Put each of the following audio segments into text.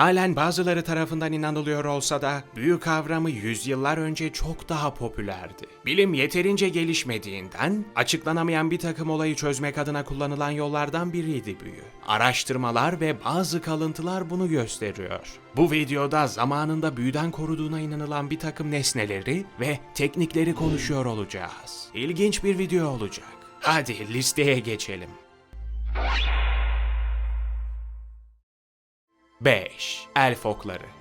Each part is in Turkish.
Halen bazıları tarafından inanılıyor olsa da büyü kavramı yüzyıllar önce çok daha popülerdi. Bilim yeterince gelişmediğinden açıklanamayan bir takım olayı çözmek adına kullanılan yollardan biriydi büyü. Araştırmalar ve bazı kalıntılar bunu gösteriyor. Bu videoda zamanında büyüden koruduğuna inanılan bir takım nesneleri ve teknikleri konuşuyor olacağız. İlginç bir video olacak. Hadi listeye geçelim. 5. Elf okları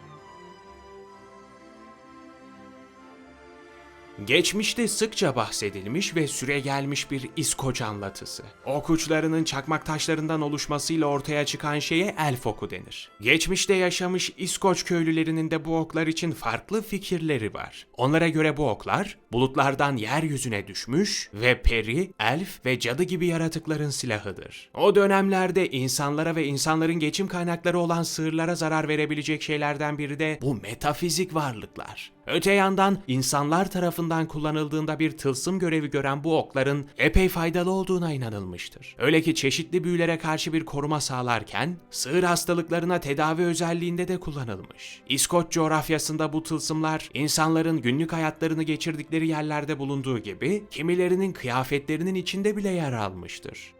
Geçmişte sıkça bahsedilmiş ve süre gelmiş bir İskoç anlatısı. Ok uçlarının çakmak taşlarından oluşmasıyla ortaya çıkan şeye elf oku denir. Geçmişte yaşamış İskoç köylülerinin de bu oklar için farklı fikirleri var. Onlara göre bu oklar bulutlardan yeryüzüne düşmüş ve peri, elf ve cadı gibi yaratıkların silahıdır. O dönemlerde insanlara ve insanların geçim kaynakları olan sığırlara zarar verebilecek şeylerden biri de bu metafizik varlıklar. Öte yandan insanlar tarafından kullanıldığında bir tılsım görevi gören bu okların epey faydalı olduğuna inanılmıştır. Öyle ki çeşitli büyülere karşı bir koruma sağlarken sığır hastalıklarına tedavi özelliğinde de kullanılmış. İskoç coğrafyasında bu tılsımlar insanların günlük hayatlarını geçirdikleri yerlerde bulunduğu gibi kimilerinin kıyafetlerinin içinde bile yer almıştır.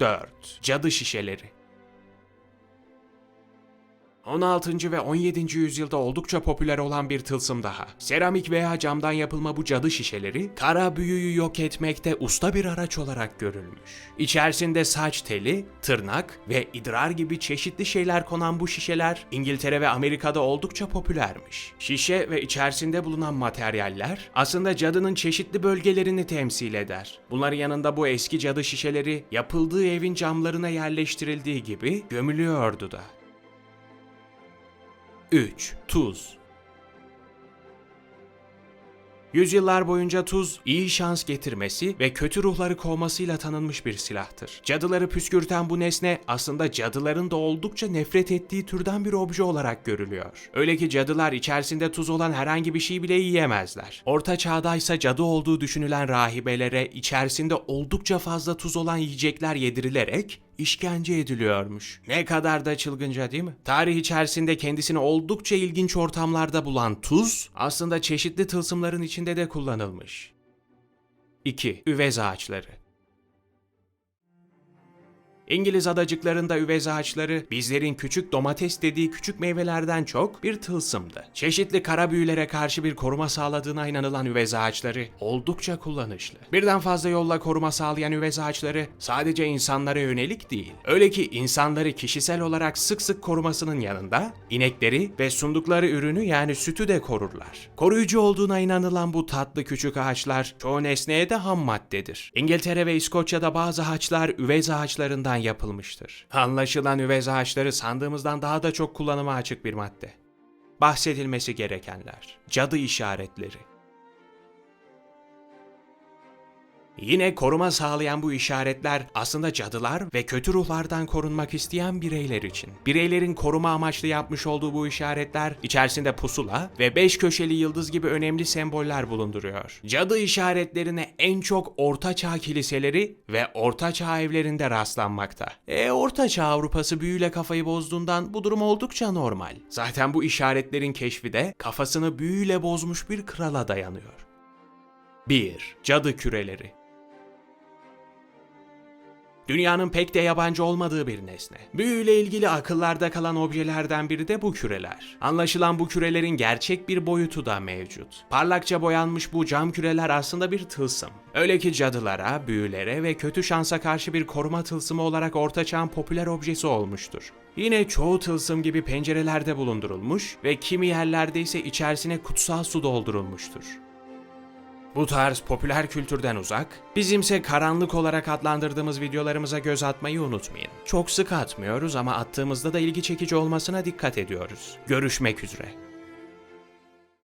4. Cadı şişeleri 16. ve 17. yüzyılda oldukça popüler olan bir tılsım daha. Seramik veya camdan yapılma bu cadı şişeleri, kara büyüyü yok etmekte usta bir araç olarak görülmüş. İçerisinde saç teli, tırnak ve idrar gibi çeşitli şeyler konan bu şişeler, İngiltere ve Amerika'da oldukça popülermiş. Şişe ve içerisinde bulunan materyaller, aslında cadının çeşitli bölgelerini temsil eder. Bunların yanında bu eski cadı şişeleri, yapıldığı evin camlarına yerleştirildiği gibi gömülüyordu da. 3. Tuz Yüzyıllar boyunca tuz, iyi şans getirmesi ve kötü ruhları kovmasıyla tanınmış bir silahtır. Cadıları püskürten bu nesne aslında cadıların da oldukça nefret ettiği türden bir obje olarak görülüyor. Öyle ki cadılar içerisinde tuz olan herhangi bir şey bile yiyemezler. Orta çağdaysa cadı olduğu düşünülen rahibelere içerisinde oldukça fazla tuz olan yiyecekler yedirilerek işkence ediliyormuş. Ne kadar da çılgınca değil mi? Tarih içerisinde kendisini oldukça ilginç ortamlarda bulan tuz aslında çeşitli tılsımların içinde de kullanılmış. 2. Üvez ağaçları İngiliz adacıklarında üvez ağaçları bizlerin küçük domates dediği küçük meyvelerden çok bir tılsımdı. Çeşitli kara büyülere karşı bir koruma sağladığına inanılan üvez ağaçları oldukça kullanışlı. Birden fazla yolla koruma sağlayan üvez ağaçları sadece insanlara yönelik değil. Öyle ki insanları kişisel olarak sık sık korumasının yanında inekleri ve sundukları ürünü yani sütü de korurlar. Koruyucu olduğuna inanılan bu tatlı küçük ağaçlar çoğu nesneye de ham maddedir. İngiltere ve İskoçya'da bazı ağaçlar üvez ağaçlarından yapılmıştır. Anlaşılan üvez ağaçları sandığımızdan daha da çok kullanıma açık bir madde. Bahsedilmesi gerekenler. Cadı işaretleri. Yine koruma sağlayan bu işaretler aslında cadılar ve kötü ruhlardan korunmak isteyen bireyler için. Bireylerin koruma amaçlı yapmış olduğu bu işaretler içerisinde pusula ve beş köşeli yıldız gibi önemli semboller bulunduruyor. Cadı işaretlerine en çok Orta Çağ kiliseleri ve Orta Çağ evlerinde rastlanmakta. E Orta Çağ Avrupası büyüyle kafayı bozduğundan bu durum oldukça normal. Zaten bu işaretlerin keşfi de kafasını büyüyle bozmuş bir krala dayanıyor. 1. Cadı küreleri Dünyanın pek de yabancı olmadığı bir nesne. Büyüyle ilgili akıllarda kalan objelerden biri de bu küreler. Anlaşılan bu kürelerin gerçek bir boyutu da mevcut. Parlakça boyanmış bu cam küreler aslında bir tılsım. Öyle ki cadılara, büyülere ve kötü şansa karşı bir koruma tılsımı olarak ortaçağın popüler objesi olmuştur. Yine çoğu tılsım gibi pencerelerde bulundurulmuş ve kimi yerlerde ise içerisine kutsal su doldurulmuştur. Bu tarz popüler kültürden uzak, bizimse karanlık olarak adlandırdığımız videolarımıza göz atmayı unutmayın. Çok sık atmıyoruz ama attığımızda da ilgi çekici olmasına dikkat ediyoruz. Görüşmek üzere.